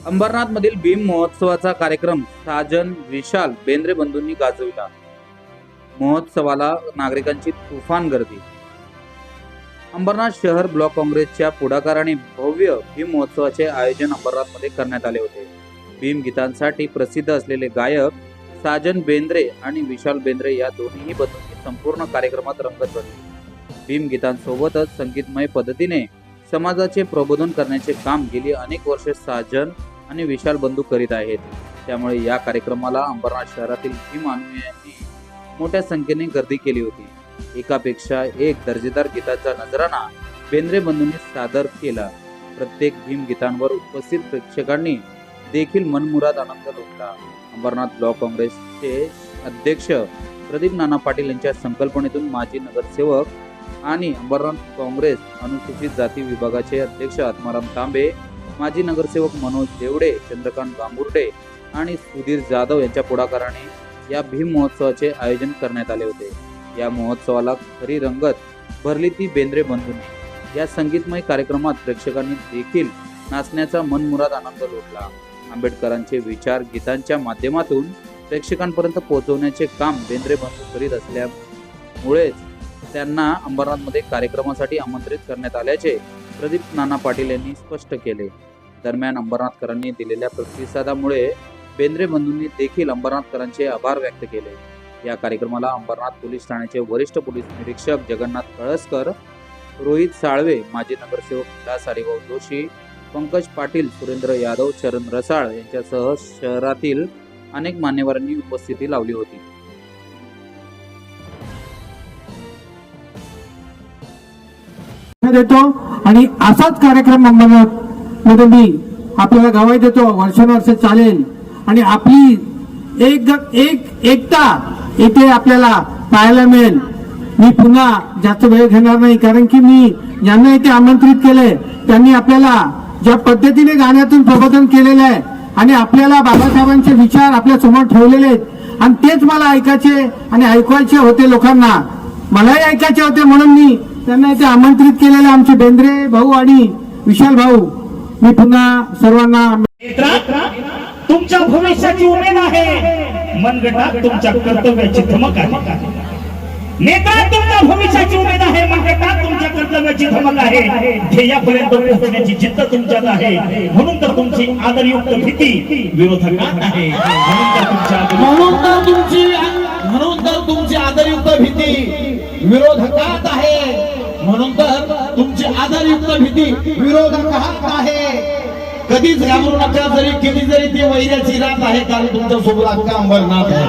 अंबरनाथ मधील भीम महोत्सवाचा कार्यक्रम साजन विशाल बेंद्रे बंधूंनी गाजविला. महोत्सवाला नागरिकांची तुफान गर्दी. अंबरनाथ शहर ब्लॉक काँग्रेसच्या पुढाकाराने भव्य भीम महोत्सवाचे आयोजन अंबरनाथमध्ये करण्यात आले होते. भीम गीतांसाठी प्रसिद्ध असलेले गायक साजन बेंद्रे आणि विशाल बेंद्रे या दोन्ही बंधूंनी संपूर्ण कार्यक्रमात रंगत बनली भीमगीतांसोबतच संगीतमय पद्धतीने समाजाचे प्रबोधन करण्याचे काम गेली अनेक वर्षे साजन आणि विशाल बंधू करीत आहेत. त्यामुळे या कार्यक्रमाला अंबरनाथ शहरातील भीम अनुयायांनी मोठ्या संख्येने गर्दी केली होती. एकापेक्षा एक दर्जेदार गीताचा नजराणा बेंद्रे बंधूंनी सादर केला. प्रत्येक भीम गीतांवर उपस्थित प्रेक्षकांनी देखील मनमुराद आनंद लुटला. अंबरनाथ ब्लॉक काँग्रेसचे अध्यक्ष प्रदीप नाना पाटील यांच्या संकल्पनेतून माजी नगरसेवक आणि अंबरराम काँग्रेस अनुसूचित जाती विभागाचे अध्यक्ष आत्माराम तांबे माजी नगरसेवक मनोज देवडे चंद्रकांत गांगुर्डे आणि सुधीर जाधव यांच्या पुढाकाराने या भीम महोत्सवाचे आयोजन करण्यात आले होते. या महोत्सवाला खरी रंगत भरली ती बेंद्रे बंधूंनी. या संगीतमय कार्यक्रमात प्रेक्षकांनी देखील नाचण्याचा मनमुराद आनंद लुटला. आंबेडकरांचे विचार गीतांच्या माध्यमातून प्रेक्षकांपर्यंत पोहोचवण्याचे काम बेंद्रे बंधू करीत असल्यामुळेच त्यांना अंबरनाथमध्ये कार्यक्रमासाठी आमंत्रित करण्यात आल्याचे प्रदीप नाना पाटील यांनी स्पष्ट केले. दरम्यान अंबरनाथकरांनी दिलेल्या प्रतिसादामुळे बेंद्रे बंधूंनी देखील अंबरनाथकरांचे आभार व्यक्त केले. या कार्यक्रमाला अंबरनाथ पोलीस ठाण्याचे वरिष्ठ पोलीस निरीक्षक जगन्नाथ कळसकर रोहित साळवे माजी नगरसेवक विलास हरिभाऊ जोशी पंकज पाटील सुरेंद्र यादव चरण रसाळ यांच्यासह शहरातील अनेक मान्यवरांनी उपस्थिती लावली होती. देतो आणि असाच कार्यक्रम अंबरनाथमध्ये मी आपल्याला गवाही देतो. वर्षानुवर्ष चालेल. आणि आपली एक एक एकता इथे आपल्याला पाहायला मिळेल. मी पुन्हा जास्त वेळ घेणार नाही कारण की मी ज्यांना इथे आमंत्रित केले त्यांनी आपल्याला ज्या पद्धतीने गाण्यातून प्रबोधन केलेलं आहे आणि आपल्याला बाबासाहेबांचे विचार आपल्यासमोर ठेवलेले आहेत आणि तेच मला ऐकायचे आणि ऐकवायचे होते लोकांना. मलाही ऐकायचे होते म्हणून मी त्यांना इथे आमंत्रित केलेले आमचे बेंद्रे भाऊ आणि विशाल भाऊ. मी पुन्हा सर्वांना नेत्रा तुमच्या भविष्याची उमेद आहे. मनगटात तुमच्या कर्तव्याची धमक आहे. नेत्रा तुमच्या भविष्याची उमेद आहे. मनगटात तुमच्या कर्तव्याची धमक आहे. ध्येयापर्यंत पोहोचण्याची जिद्द तुमच्यात आहे. म्हणून तर तुमची आदरयुक्त भीती विरोधकात आहे. म्हणून तर तुमच्या म्हणून तर तुमची म्हणून तर तुमची आदरयुक्त भीती विरोधकात आहे. आयुक्त भीती विरोधक हक्क आहे. कधीच घाबरू नका जरी किती जरी ते वैराची रात आहे कारण तुमच्यासोबत अक्का अंबरनाथ आहे.